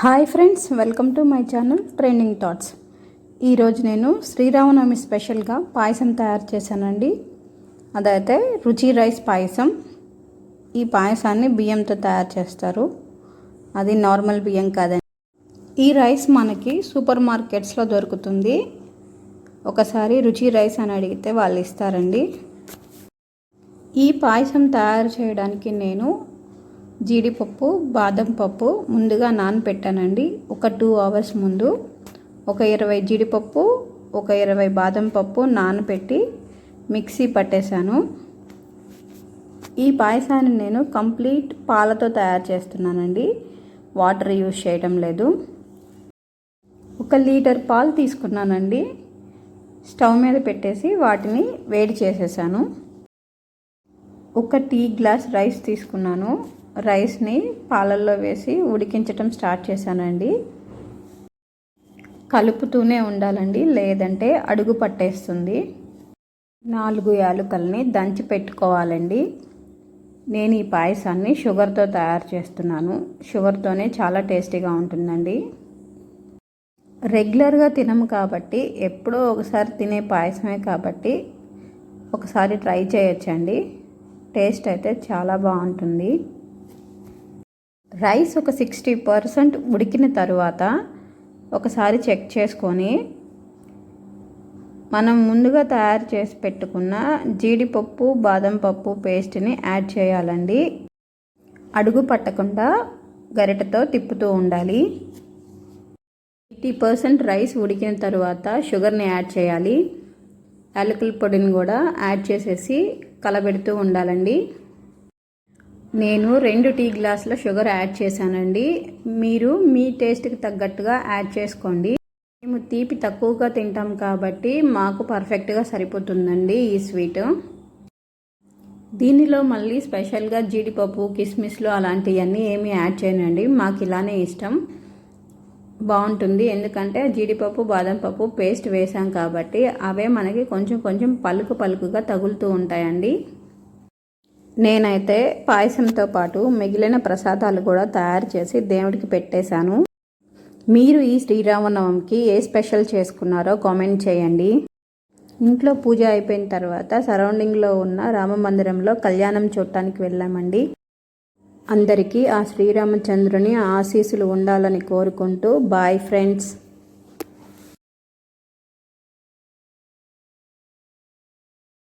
Hi friends welcome to my channel trending thoughts. ఈరోజు నేను శ్రీరామనవమి స్పెషల్గా పాయసం తయారు చేశానండి. అదైతే రుచి రైస్ పాయసం. ఈ పాయసాన్ని బియ్యంతో తయారు చేస్తారు. అది నార్మల్ బియ్యం కాదండి. ఈ రైస్ మనకి సూపర్ మార్కెట్స్లో దొరుకుతుంది. ఒకసారి రుచి రైస్ అని అడిగితే వాళ్ళు ఇస్తారండి. ఈ పాయసం తయారు చేయడానికి నేను జీడిపప్పు బాదం పప్పు ముందుగా నానపెట్టానండి. ఒక టూ అవర్స్ ముందు ఒక ఇరవై జీడిపప్పు ఒక ఇరవై బాదం పప్పు నానపెట్టి మిక్సీ పట్టేశాను. ఈ పాయసాన్ని నేను కంప్లీట్ పాలతో తయారు చేస్తున్నానండి. వాటర్ యూజ్ చేయడం లేదు. ఒక లీటర్ పాలు తీసుకున్నానండి. స్టవ్ మీద పెట్టేసి వాటిని వేడి చేసేసాను. ఒక టీ గ్లాస్ రైస్ తీసుకున్నాను. రైస్ని పాలల్లో వేసి ఉడికించటం స్టార్ట్ చేశానండి. కలుపుతూనే ఉండాలండి లేదంటే అడుగు పట్టేస్తుంది. నాలుగు యాలుకల్ని దంచి పెట్టుకోవాలండి. నేను ఈ పాయసాన్ని షుగర్తో తయారు చేస్తున్నాను. షుగర్తోనే చాలా టేస్టీగా ఉంటుందండి. రెగ్యులర్గా తినము కాబట్టి ఎప్పుడో ఒకసారి తినే పాయసమే కాబట్టి ఒకసారి ట్రై చేయొచ్చండి. టేస్ట్ అయితే చాలా బాగుంటుంది. రైస్ ఒక సిక్స్టీ పర్సెంట్ ఉడికిన తర్వాత ఒకసారి చెక్ చేసుకొని మనం ముందుగా తయారు చేసి పెట్టుకున్న జీడిపప్పు బాదం పప్పు పేస్ట్ని యాడ్ చేయాలండి. అడుగు పట్టకుండా గరిటతో తిప్పుతూ ఉండాలి. ఎయిటీ పర్సెంట్ రైస్ ఉడికిన తర్వాత షుగర్ని యాడ్ చేయాలి. యాలకుల పొడిని కూడా యాడ్ చేసేసి కలబెడుతూ ఉండాలండి. నేను రెండు టీ గ్లాసుల షుగర్ యాడ్ చేశానండి. మీరు మీ టేస్ట్కి తగ్గట్టుగా యాడ్ చేసుకోండి. మేము తీపి తక్కువగా తింటాం కాబట్టి మాకు పర్ఫెక్ట్గా సరిపోతుందండి ఈ స్వీట్. దీనిలో మళ్ళీ స్పెషల్గా జీడిపప్పు కిస్మిస్లు అలాంటివన్నీ ఏమీ యాడ్ చేయనండి. మాకు ఇలానే ఇష్టం. బాగుంటుంది. ఎందుకంటే జీడిపప్పు బాదం పప్పు పేస్ట్ వేసాం కాబట్టి అవే మనకి కొంచెం కొంచెం పలుకు పలుకుగా తగులుతూ ఉంటాయండి. నేనైతే పాయసంతో పాటు మిగిలిన ప్రసాదాలు కూడా తయారు చేసి దేవుడికి పెట్టేశాను. మీరు ఈ శ్రీరామనవమికి ఏ స్పెషల్ చేసుకున్నారో కామెంట్ చేయండి. ఇంట్లో పూజ అయిపోయిన తర్వాత సరౌండింగ్లో ఉన్న రామ మందిరంలో కళ్యాణం చూడటానికి వెళ్ళామండి. అందరికీ ఆ శ్రీరామచంద్రుని ఆశీస్సులు ఉండాలని కోరుకుంటూ బాయ్ ఫ్రెండ్స్.